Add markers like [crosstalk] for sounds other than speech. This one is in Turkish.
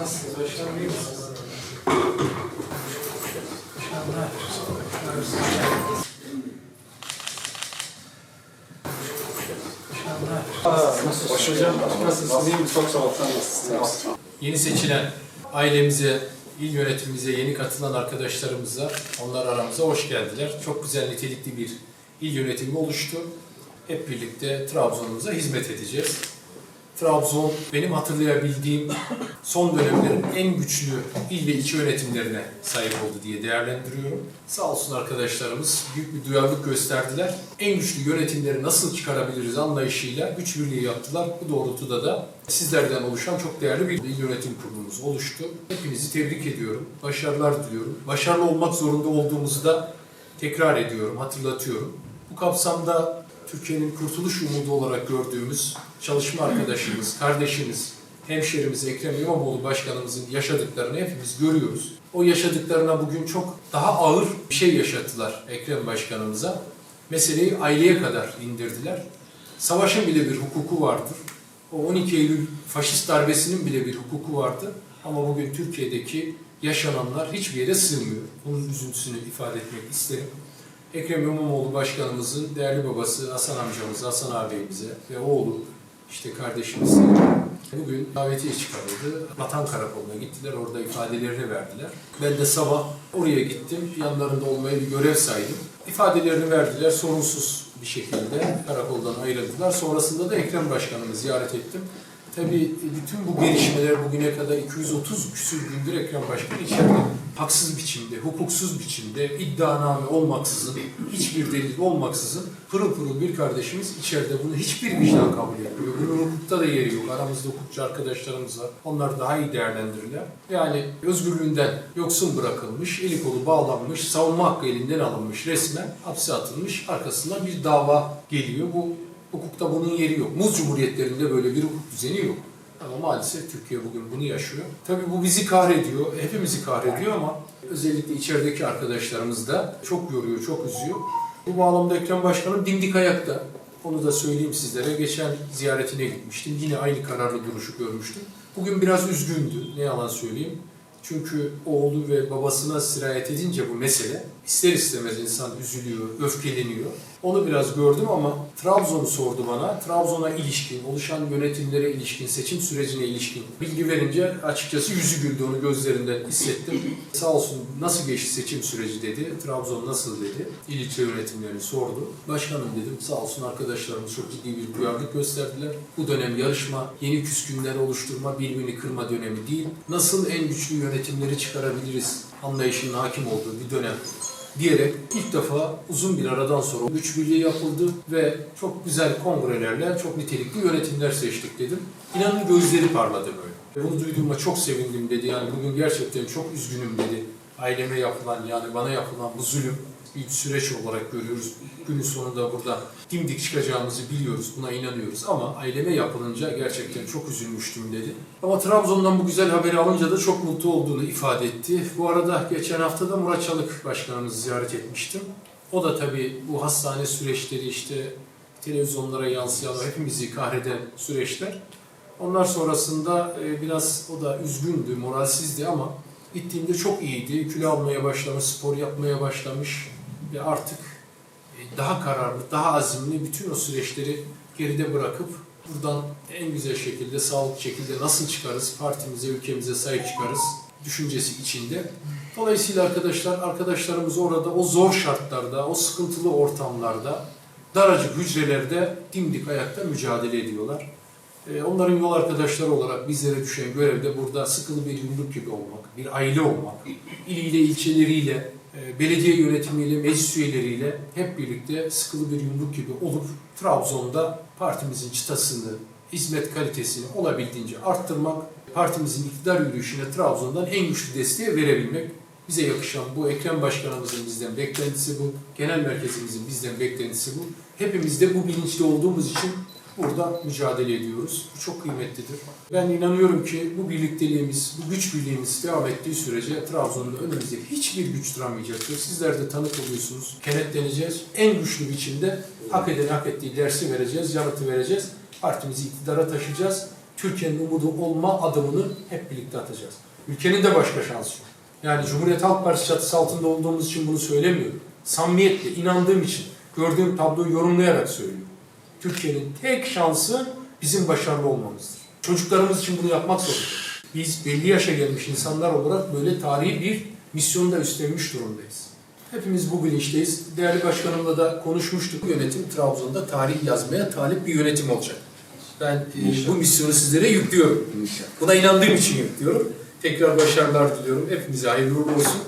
Nasılsınız? Başkanım iyi misiniz? Nasılsınız? Çok sağ olun. Yeni seçilen ailemize, il yönetimimize yeni katılan arkadaşlarımıza, onlar aramıza hoş geldiler. Çok güzel nitelikli bir il yönetimi oluştu. Hep birlikte Trabzon'umuza hizmet edeceğiz. Trabzon benim hatırlayabildiğim son dönemlerin en güçlü il ve ilçe yönetimlerine sahip oldu diye değerlendiriyorum. Sağ olsun arkadaşlarımız büyük bir duyarlılık gösterdiler. En güçlü yönetimleri nasıl çıkarabiliriz anlayışıyla güç birliği yaptılar. Bu doğrultuda da sizlerden oluşan çok değerli bir il yönetim kurulumuz oluştu. Hepinizi tebrik ediyorum. Başarılar diliyorum. Başarılı olmak zorunda olduğumuzu da tekrar ediyorum, hatırlatıyorum. Bu kapsamda Türkiye'nin kurtuluş umudu olarak gördüğümüz çalışma arkadaşımız, kardeşimiz, hemşerimiz Ekrem İmamoğlu Başkanımızın yaşadıklarını hepimiz görüyoruz. O yaşadıklarına bugün çok daha ağır bir şey yaşattılar Ekrem Başkanımıza. Meseleyi aileye kadar indirdiler. Savaşın bile bir hukuku vardır. O 12 Eylül faşist darbesinin bile bir hukuku vardı. Ama bugün Türkiye'deki yaşananlar hiçbir yere sığmıyor. Bunun üzüntüsünü ifade etmek isterim. Ekrem İmamoğlu Başkanımızın değerli babası Hasan amcamız, Hasan ağabeyimize ve oğlu işte kardeşimiz bugün davetiye çıkarıldı. Vatan Karakolu'na gittiler, orada ifadelerini verdiler. Ben de sabah oraya gittim, yanlarında olmaya bir görev saydım. İfadelerini verdiler, sorunsuz bir şekilde karakoldan ayrıldılar. Sonrasında da Ekrem Başkanımı ziyaret ettim. Tabii bütün bu gelişmeler bugüne kadar 230 küsür gündür Ekrem Başkan içeride haksız biçimde, hukuksuz biçimde, iddianame olmaksızın, hiçbir delil olmaksızın pırıl pırıl bir kardeşimiz içeride bunu hiçbir vicdan kabul etmiyor. Bunun hukukta da yeri yok. Aramızda hukukçu arkadaşlarımız var. Onlar daha iyi değerlendirirler. Yani özgürlüğünden yoksun bırakılmış, eli kolu bağlanmış, savunma hakkı elinden alınmış resmen hapse atılmış. Arkasından bir dava geliyor. Bu Hukukta bunun yeri yok. Muz Cumhuriyetlerinde böyle bir hukuk düzeni yok. Ama maalesef Türkiye bugün bunu yaşıyor. Tabii bu bizi kahrediyor, hepimizi kahrediyor ama özellikle içerideki arkadaşlarımız da çok yoruyor, çok üzüyor. Bu bağlamda Ekrem Başkanım dimdik ayakta. Onu da söyleyeyim sizlere. Geçen ziyaretine gitmiştim. Yine aynı kararlı duruşu görmüştüm. Bugün biraz üzgündü. Ne yalan söyleyeyim. Çünkü oğlu ve babasına sirayet edince bu mesele ister istemez insan üzülüyor, öfkeleniyor. Onu biraz gördüm ama Trabzon'u sordu bana. Trabzon'a ilişkin, oluşan yönetimlere ilişkin, seçim sürecine ilişkin bilgi verince açıkçası yüzü güldü onu gözlerinden hissettim. [laughs] Sağ olsun nasıl geçti seçim süreci dedi. Trabzon nasıl dedi. İl ilçe yönetimlerini sordu. Başkanım dedim sağ olsun arkadaşlarımız çok ciddi bir duyarlılık gösterdiler. Bu dönem yarışma, yeni küskünler oluşturma, birbirini kırma dönemi değil. Nasıl en güçlü yönetimleri çıkarabiliriz anlayışının hakim olduğu bir dönem diyerek ilk defa uzun bir aradan sonra güç birliği yapıldı ve çok güzel kongrelerle çok nitelikli yönetimler seçtik dedim. İnanın gözleri parladı böyle. Ve bunu duyduğuma çok sevindim dedi. Yani bugün gerçekten çok üzgünüm dedi. Aileme yapılan yani bana yapılan bu zulüm bir süreç olarak görüyoruz. Günün sonunda burada dimdik çıkacağımızı biliyoruz, buna inanıyoruz. Ama aileme yapılınca gerçekten çok üzülmüştüm dedi. Ama Trabzon'dan bu güzel haberi alınca da çok mutlu olduğunu ifade etti. Bu arada geçen hafta da Murat Çalık Başkanımızı ziyaret etmiştim. O da tabii bu hastane süreçleri işte televizyonlara yansıyan, hepimizi kahreden süreçler. Onlar sonrasında e, biraz o da üzgündü, moralsizdi ama gittiğimde çok iyiydi. Kilo almaya başlamış, spor yapmaya başlamış artık e, daha kararlı, daha azimli bütün o süreçleri geride bırakıp buradan en güzel şekilde, sağlıklı şekilde nasıl çıkarız, partimize, ülkemize sahip çıkarız düşüncesi içinde. Dolayısıyla arkadaşlar, arkadaşlarımız orada o zor şartlarda, o sıkıntılı ortamlarda, daracık hücrelerde dimdik ayakta mücadele ediyorlar. Ee, Onların yol arkadaşları olarak bizlere düşen görevde burada sıkılı bir yumruk gibi olmak, bir aile olmak, iliyle, ilçeleriyle, e, belediye yönetimiyle, meclis üyeleriyle hep birlikte sıkılı bir yumruk gibi olup Trabzon'da partimizin çıtasını, hizmet kalitesini olabildiğince arttırmak, partimizin iktidar yürüyüşüne Trabzon'dan en güçlü desteği verebilmek bize yakışan bu. Ekrem Başkanımızın bizden beklentisi bu. Genel merkezimizin bizden beklentisi bu. Hepimiz de bu bilinçli olduğumuz için burada mücadele ediyoruz. Bu çok kıymetlidir. Ben inanıyorum ki bu birlikteliğimiz, bu güç birliğimiz devam ettiği sürece Trabzon'da önümüzde hiçbir güç duramayacaktır. Sizler de tanık oluyorsunuz. Kenetleneceğiz. En güçlü biçimde hak eden hak ettiği dersi vereceğiz, yanıtı vereceğiz. Partimizi iktidara taşıyacağız Türkiye'nin umudu olma adımını hep birlikte atacağız. Ülkenin de başka şansı yok. Yani Cumhuriyet Halk Partisi çatısı altında olduğumuz için bunu söylemiyorum. Samimiyetle, inandığım için, gördüğüm tabloyu yorumlayarak söylüyorum. Türkiye'nin tek şansı bizim başarılı olmamızdır. Çocuklarımız için bunu yapmak zorundayız. Biz belli yaşa gelmiş insanlar olarak böyle tarihi bir misyonu da üstlenmiş durumdayız. Hepimiz bu bilinçteyiz. Değerli başkanımla da konuşmuştuk. Bu yönetim Trabzon'da tarih yazmaya talip bir yönetim olacak. Ben e, bu misyonu sizlere yüklüyorum. Buna inandığım için yüklüyorum. Tekrar başarılar diliyorum. Hepinize hayırlı uğurlu olsun.